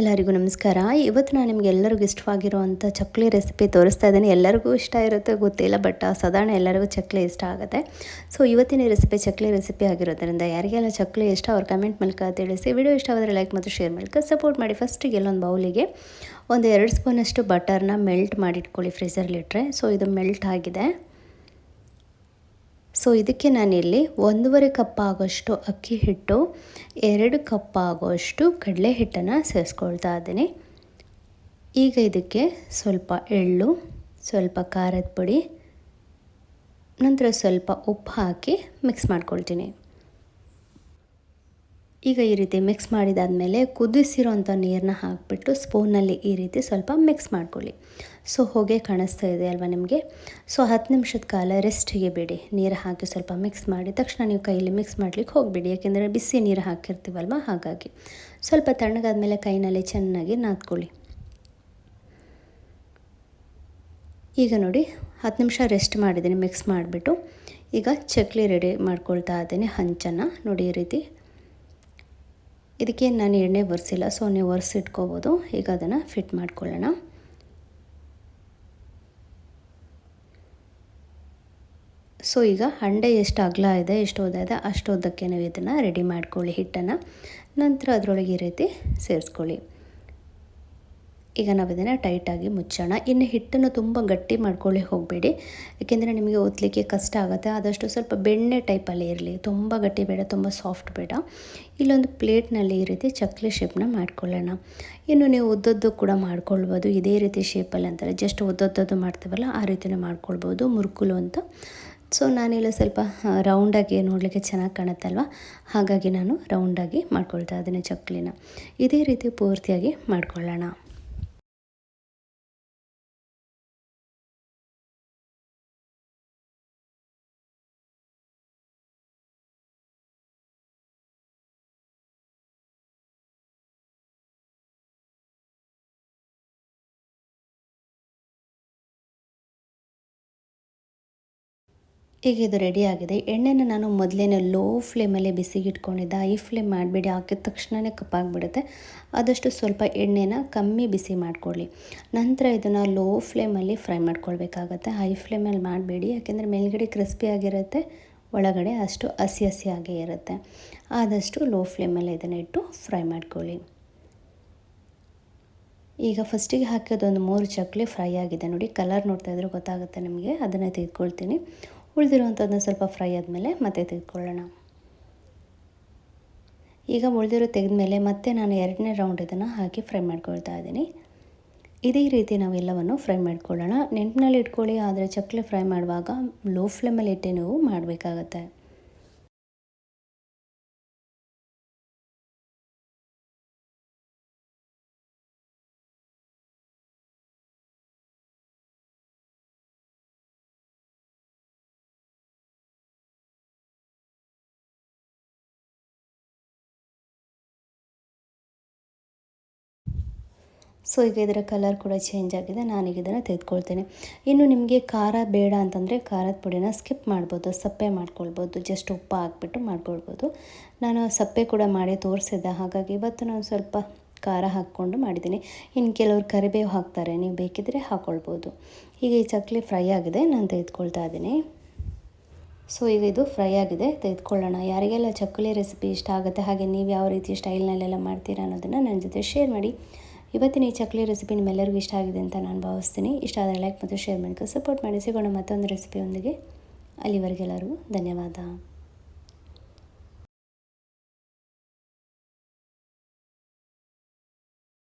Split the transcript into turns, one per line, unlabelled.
ಎಲ್ಲರಿಗೂ ನಮಸ್ಕಾರ. ಇವತ್ತು ನಾನು ನಿಮಗೆ ಎಲ್ಲರಿಗೂ ಇಷ್ಟವಾಗಿರುವಂಥ ಚಕ್ಲಿ ರೆಸಿಪಿ ತೋರಿಸ್ತಾ ಇದ್ದೀನಿ. ಎಲ್ಲರಿಗೂ ಇಷ್ಟ ಇರುತ್ತೆ, ಗೊತ್ತಿಲ್ಲ ಬಟ್ ಸಾಧಾರಣ ಎಲ್ಲರಿಗೂ ಚಕ್ಲಿ ಇಷ್ಟ ಆಗುತ್ತೆ. ಸೊ ಇವತ್ತಿನ ರೆಸಿಪಿ ಚಕ್ಲಿ ರೆಸಿಪಿ ಆಗಿರೋದ್ರಿಂದ ಯಾರಿಗೆಲ್ಲ ಚಕ್ಲಿ ಇಷ್ಟ ಅವ್ರ ಕಮೆಂಟ್ ಮೂಲಕ ತಿಳಿಸಿ. ವಿಡಿಯೋ ಇಷ್ಟವಾದರೆ ಲೈಕ್ ಮತ್ತು ಶೇರ್ ಮೂಲಕ ಸಪೋರ್ಟ್ ಮಾಡಿ. ಫಸ್ಟಿಗೆ ಎಲ್ಲೊಂದು ಬೌಲಿಗೆ ಒಂದು ಎರಡು ಸ್ಪೂನಷ್ಟು ಬಟರ್ನ ಮೆಲ್ಟ್ ಮಾಡಿಟ್ಕೊಳ್ಳಿ ಫ್ರೀಸರ್ಲಿಟ್ರೆ ಸೊ ಇದು ಮೆಲ್ಟ್ ಆಗಿದೆ. ಸೊ ಇದಕ್ಕೆ ನಾನಿಲ್ಲಿ ಒಂದೂವರೆ ಕಪ್ ಆಗೋಷ್ಟು ಅಕ್ಕಿ ಹಿಟ್ಟು, ಎರಡು ಕಪ್ ಆಗೋಷ್ಟು ಕಡಲೆ ಹಿಟ್ಟನ್ನು ಸೇರಿಸ್ಕೊಳ್ತಾ ಇದ್ದೀನಿ. ಈಗ ಇದಕ್ಕೆ ಸ್ವಲ್ಪ ಎಳ್ಳು, ಸ್ವಲ್ಪ ಖಾರದ ಪುಡಿ, ನಂತರ ಸ್ವಲ್ಪ ಉಪ್ಪು ಹಾಕಿ ಮಿಕ್ಸ್ ಮಾಡ್ಕೊಳ್ತೀನಿ. ಈಗ ಈ ರೀತಿ ಮಿಕ್ಸ್ ಮಾಡಿದಾದಮೇಲೆ ಕುದಿಸಿರೋಂಥ ನೀರನ್ನ ಹಾಕಿಬಿಟ್ಟು ಸ್ಪೂನಲ್ಲಿ ಈ ರೀತಿ ಸ್ವಲ್ಪ ಮಿಕ್ಸ್ ಮಾಡ್ಕೊಳ್ಳಿ. ಸೊ ಹೊಗೆ ಕಾಣಿಸ್ತಾ ಇದೆ ಅಲ್ವಾ ನಿಮಗೆ? ಸೊ ಹತ್ತು ನಿಮಿಷದ ಕಾಲ ರೆಸ್ಟಿಗೆ ಬಿಡಿ. ನೀರು ಹಾಕಿ ಸ್ವಲ್ಪ ಮಿಕ್ಸ್ ಮಾಡಿ, ತಕ್ಷಣ ನೀವು ಕೈಯಲ್ಲಿ ಮಿಕ್ಸ್ ಮಾಡ್ಲಿಕ್ಕೆ ಹೋಗಿಬಿಡಿ. ಯಾಕೆಂದರೆ ಬಿಸಿ ನೀರು ಹಾಕಿರ್ತೀವಲ್ವ ಹಾಗಾಗಿ. ಸ್ವಲ್ಪ ತಣ್ಣಗಾದ್ಮೇಲೆ ಕೈನಲ್ಲಿ ಚೆನ್ನಾಗಿ ನಾದ್ಕೊಳ್ಳಿ. ಈಗ ನೋಡಿ, ಹತ್ತು ನಿಮಿಷ ರೆಸ್ಟ್ ಮಾಡಿದ್ದೀನಿ ಮಿಕ್ಸ್ ಮಾಡಿಬಿಟ್ಟು. ಈಗ ಚಕ್ಲಿ ರೆಡಿ ಮಾಡ್ಕೊಳ್ತಾ ಇದ್ದೀನಿ ಹಂಚನ್ನು ನೋಡಿ ಈ ರೀತಿ ಇದಕ್ಕೆ ನಾನು ಎಣ್ಣೆ ಒರೆಸಿಲ್ಲ ಸೊ ನೀವು ಒರೆಸಿಟ್ಕೋಬೋದು ಈಗ ಅದನ್ನು ಫಿಟ್ ಮಾಡ್ಕೊಳ್ಳೋಣ. ಸೊ ಈಗ ಹಂಡೆ ಎಷ್ಟು ಅಗಲ ಇದೆ, ಎಷ್ಟು ಉದ್ದ ಇದೆ ಅಷ್ಟು ಉದ್ದಕ್ಕೆ ನೀವು ಇದನ್ನು ರೆಡಿ ಮಾಡ್ಕೊಳ್ಳಿ ಹಿಟ್ಟನ್ನು. ನಂತರ ಅದರೊಳಗೆ ಈ ರೀತಿ ಸೇರಿಸ್ಕೊಳ್ಳಿ. ಈಗ ನಾವು ಇದನ್ನು ಟೈಟಾಗಿ ಮುಚ್ಚೋಣ. ಇನ್ನು ಹಿಟ್ಟನ್ನು ತುಂಬ ಗಟ್ಟಿ ಮಾಡ್ಕೊಳ್ಳಿ, ಹೋಗಬೇಡಿ. ಏಕೆಂದರೆ ನಿಮಗೆ ಒತ್ತಲಿಕ್ಕೆ ಕಷ್ಟ ಆಗುತ್ತೆ. ಆದಷ್ಟು ಸ್ವಲ್ಪ ಬೆಣ್ಣೆ ಟೈಪಲ್ಲಿ ಇರಲಿ. ತುಂಬ ಗಟ್ಟಿ ಬೇಡ, ತುಂಬ ಸಾಫ್ಟ್ ಬೇಡ. ಇಲ್ಲೊಂದು ಪ್ಲೇಟ್ನಲ್ಲಿ ಈ ರೀತಿ ಚಕ್ಲಿ ಶೇಪ್ನ ಮಾಡ್ಕೊಳ್ಳೋಣ. ಇನ್ನು ನೀವು ಉದ್ದದ್ದು ಕೂಡ ಮಾಡ್ಕೊಳ್ಬೋದು. ಇದೇ ರೀತಿ ಶೇಪಲ್ಲಿ ಅಂತಾರೆ. ಜಸ್ಟ್ ಉದ್ದದ್ದು ಮಾಡ್ತೀವಲ್ಲ, ಆ ರೀತಿಯೇ ಮಾಡ್ಕೊಳ್ಬೋದು. ಮುರುಕುಲು ಅಂತ. ಸೊ, ನಾನಿಲ್ಲ ಸ್ವಲ್ಪ ರೌಂಡಾಗಿ ನೋಡಲಿಕ್ಕೆ ಚೆನ್ನಾಗಿ ಕಾಣುತ್ತಲ್ವ? ಹಾಗಾಗಿ ನಾನು ರೌಂಡಾಗಿ ಮಾಡ್ಕೊಳ್ತಾ ಇದ್ದೀನಿ ಚಕ್ಲಿನ. ಇದೇ ರೀತಿ ಪೂರ್ತಿಯಾಗಿ ಮಾಡ್ಕೊಳ್ಳೋಣ. ಈಗ ಇದು ರೆಡಿಯಾಗಿದೆ ಎಣ್ಣೆನ ನಾನು ಮೊದಲೇನೆ ಲೋ ಫ್ಲೇಮಲ್ಲಿ ಬಿಸಿಗೆ ಇಟ್ಕೊಂಡಿದ್ದೆ ಹೈ ಫ್ಲೇಮ್ ಮಾಡಿಬಿಡಿ. ಹಾಕಿದ ತಕ್ಷಣವೇ ಕಪ್ಪಾಗಿಬಿಡುತ್ತೆ. ಆದಷ್ಟು ಸ್ವಲ್ಪ ಎಣ್ಣೆನ ಕಮ್ಮಿ ಬಿಸಿ ಮಾಡಿಕೊಳ್ಳಿ ನಂತರ ಇದನ್ನು ಲೋ ಫ್ಲೇಮಲ್ಲಿ ಫ್ರೈ ಮಾಡ್ಕೊಳ್ಬೇಕಾಗತ್ತೆ. ಹೈ ಫ್ಲೇಮಲ್ಲಿ ಮಾಡಬೇಡಿ. ಯಾಕೆಂದರೆ ಮೇಲ್ಗಡೆ ಕ್ರಿಸ್ಪಿ ಆಗಿರುತ್ತೆ. ಒಳಗಡೆ ಅಷ್ಟು ಹಸಿ ಹಸಿಯಾಗೇ ಇರುತ್ತೆ. ಆದಷ್ಟು ಲೋ ಫ್ಲೇಮಲ್ಲಿ ಇದನ್ನು ಇಟ್ಟು ಫ್ರೈ ಮಾಡ್ಕೊಳ್ಳಿ ಈಗ ಫಸ್ಟಿಗೆ ಹಾಕಿದೊಂದು ಮೂರು ಚಕ್ಲಿ ಫ್ರೈ ಆಗಿದೆ ನೋಡಿ. ಕಲರ್ ನೋಡ್ತಾ ಇದ್ರೆ ಗೊತ್ತಾಗುತ್ತೆ ನಿಮಗೆ. ಅದನ್ನು ತೆಗೆದುಕೊಳ್ತೀನಿ. ಉಳಿದಿರುವಂಥದ್ದನ್ನ ಸ್ವಲ್ಪ ಫ್ರೈ ಆದಮೇಲೆ ಮತ್ತೆ ತೆಗೆದುಕೊಳ್ಳೋಣ. ಈಗ ಉಳಿದಿರೋ ತೆಗೆದ್ಮೇಲೆ ಮತ್ತೆ ನಾನು ಎರಡನೇ ರೌಂಡ್ ಇದನ್ನು ಹಾಕಿ ಫ್ರೈ ಮಾಡ್ಕೊಳ್ತಾ ಇದ್ದೀನಿ. ಇದೇ ರೀತಿ ನಾವೆಲ್ಲವನ್ನು ಫ್ರೈ ಮಾಡ್ಕೊಳ್ಳೋಣ. ನೆಂಟಿನಲ್ಲಿ ಇಟ್ಕೊಳ್ಳಿ, ಆದರೆ ಚಕ್ಲಿ ಫ್ರೈ ಮಾಡುವಾಗ ಲೋ ಫ್ಲೇಮಲ್ಲಿ ಇಟ್ಟೆ ನೀವು ಮಾಡಬೇಕಾಗತ್ತೆ. ಸೊ, ಈಗ ಇದರ ಕಲರ್ ಕೂಡ ಚೇಂಜ್ ಆಗಿದೆ. ನಾನೀಗ ಇದನ್ನು ತೆಗೆದುಕೊಳ್ತೇನೆ. ಇನ್ನು ನಿಮಗೆ ಖಾರ ಬೇಡ ಅಂತಂದರೆ ಖಾರದ ಪುಡಿನ ಸ್ಕಿಪ್ ಮಾಡ್ಬೋದು. ಸಪ್ಪೆ ಮಾಡ್ಕೊಳ್ಬೋದು. ಜಸ್ಟ್ ಉಪ್ಪು ಹಾಕ್ಬಿಟ್ಟು ಮಾಡ್ಕೊಳ್ಬೋದು. ನಾನು ಸಪ್ಪೆ ಕೂಡ ಮಾಡಿ ತೋರಿಸಿದ್ದೆ. ಹಾಗಾಗಿ ಇವತ್ತು ನಾನು ಸ್ವಲ್ಪ ಖಾರ ಹಾಕ್ಕೊಂಡು ಮಾಡಿದ್ದೀನಿ. ಇನ್ನು ಕೆಲವರು ಕರಿಬೇವು ಹಾಕ್ತಾರೆ. ನೀವು ಬೇಕಿದ್ದರೆ ಹಾಕ್ಕೊಳ್ಬೋದು ಈಗ ಈ ಚಕ್ಲಿ ಫ್ರೈ ಆಗಿದೆ. ನಾನು ತೆಗೆದುಕೊಳ್ತಾ ಇದ್ದೀನಿ. ಸೊ, ಈಗ ಇದು ಫ್ರೈ ಆಗಿದೆ. ತೆಗೆದುಕೊಳ್ಳೋಣ. ಯಾರಿಗೆಲ್ಲ ಚಕ್ಕುಲಿ ರೆಸಿಪಿ ಇಷ್ಟ ಆಗುತ್ತೆ, ಹಾಗೆ ನೀವು ಯಾವ ರೀತಿ ಸ್ಟೈಲ್ನಲ್ಲೆಲ್ಲ ಮಾಡ್ತೀರಾ ಅನ್ನೋದನ್ನು ನನ್ನ ಜೊತೆ ಶೇರ್ ಮಾಡಿ. ಇವತ್ತಿನ ಈ ಚಕ್ಲಿ ರೆಸಿಪಿ ನಿಮ್ಮೆಲ್ಲರಿಗೂ ಇಷ್ಟ ಆಗಿದೆ ಅಂತ ನಾನು ಭಾವಿಸ್ತೀನಿ. ಇಷ್ಟ ಆದರೆ ಲೈಕ್ ಮತ್ತು ಶೇರ್ ಮಾಡಿ ಸಪೋರ್ಟ್ ಮಾಡಿ. ಸಿಗೋಣ ಮತ್ತೊಂದು ರೆಸಿಪಿಯೊಂದಿಗೆ ಅಲ್ಲಿವರೆಗೆಲ್ಲರಿಗೂ ಧನ್ಯವಾದ.